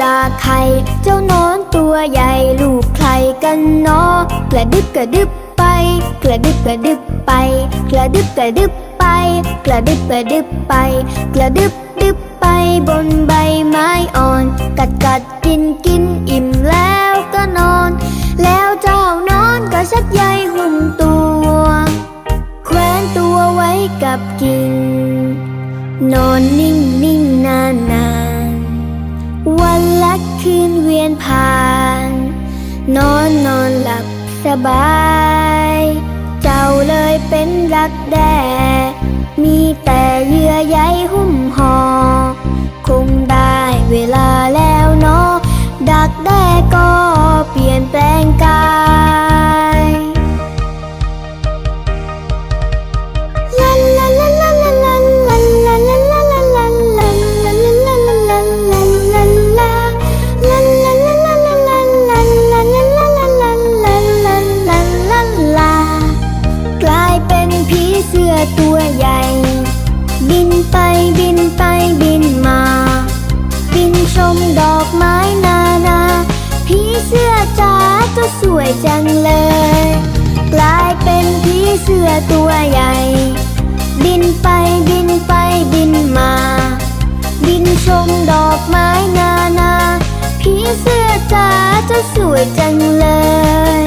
จากไข่เจ้านอนตัวใหญ่ลูกใครกันนอกระดึบกระดึบไป กระดึบกระดึบไป กระดึบกระดึบไป กระดึบกระดึบไป กระดึบดึบไปบนใบไม้อ่อน กัดกัดกินกินอิ่มแล้วก็นอน แล้วเจ้านอนก็ชักใยหุ่มตัว แขวนตัวไว้กับกินนอนนิ่งนิ่งนานนาาน นอนนอนหลับสบาย เจ้าเลยเป็นรักแด่มีแต่เยื่อใยหุ้มห่อคงได้เวลาแล้วเนาะดักแด่ก็เปลี่ยนแปลงกัน บินไปบินไปบินมา บินชมดอกไม้นานา ผีเสื้อจ๋าก็สวยจังเลย กลายเป็นผีเสื้อตัวใหญ่ บินไปบินไปบินมา บินชมดอกไม้นานา ผีเสื้อจ๋าจะสวยจังเลย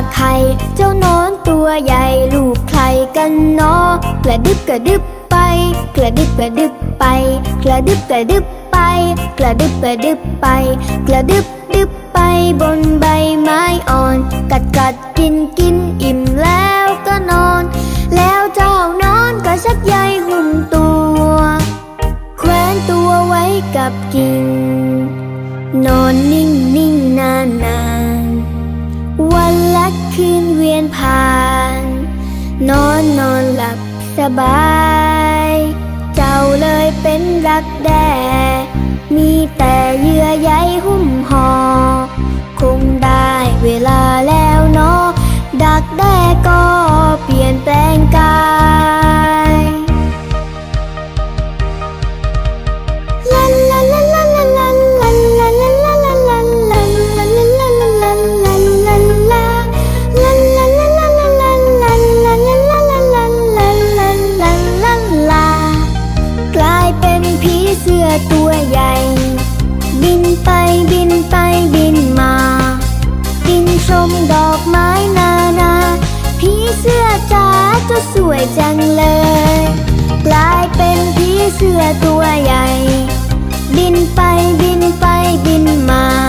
จากไข่เจ้านอนตัวใหญ่ลูกใครกันเนาะกระดึบกระดึบไป กระดึบกระดึบไป กระดึบกระดึบไป กระดึบกระดึบไป กระดึบดึบไปบนใบไม้อ่อน กัดกัดกินกินอิ่มแล้วก็นอน แล้วเจ้านอนก็ชักใยหุ้มตัว แขวนตัวไว้กับกิ่งนอนนิ่งนิ่งนานนาน คืนเวียนผ่าน นอนนอนหลับสบาย เจ้าเลยเป็นรักแด่ มีแต่เยื่อใยหุ้มห่อ จังเลย กลายเป็นผีเสื้อตัวใหญ่ บินไปบินไปบินมา